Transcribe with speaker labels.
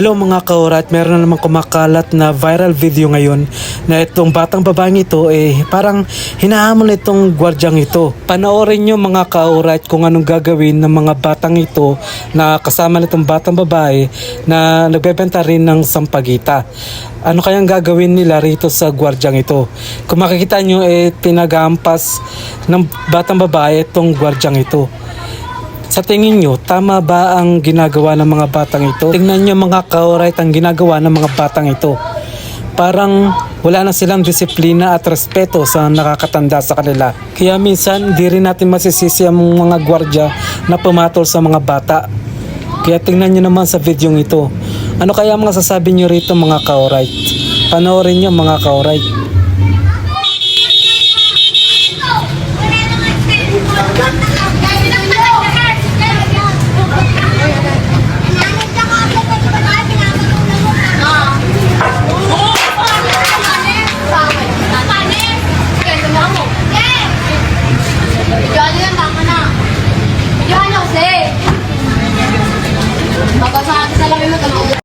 Speaker 1: Hello mga kaurat, meron na naman kumakalat na viral video ngayon na itong batang babaeng ito eh parang hinahamon itong gwardyang ito. Panoorin nyo mga kaurat kung anong gagawin ng mga batang ito na kasama nitong batang babae na nagbebenta rin ng sampagita. Ano kayang gagawin nila rito sa gwardyang ito? Kung makikita nyo eh pinagampas ng batang babae itong gwardyang ito. Sa tingin nyo, tama ba ang ginagawa ng mga batang ito? Tingnan nyo mga kaurait ang ginagawa ng mga batang ito. Parang wala na silang disiplina at respeto sa nakakatanda sa kanila. Kaya minsan, di rin natin masisisi ang mga gwardya na pumatol sa mga bata. Kaya tingnan nyo naman sa video ito. Ano kaya mga sasabi nyo rito mga kaurait? Panoorin nyo mga kaurait.
Speaker 2: Johnny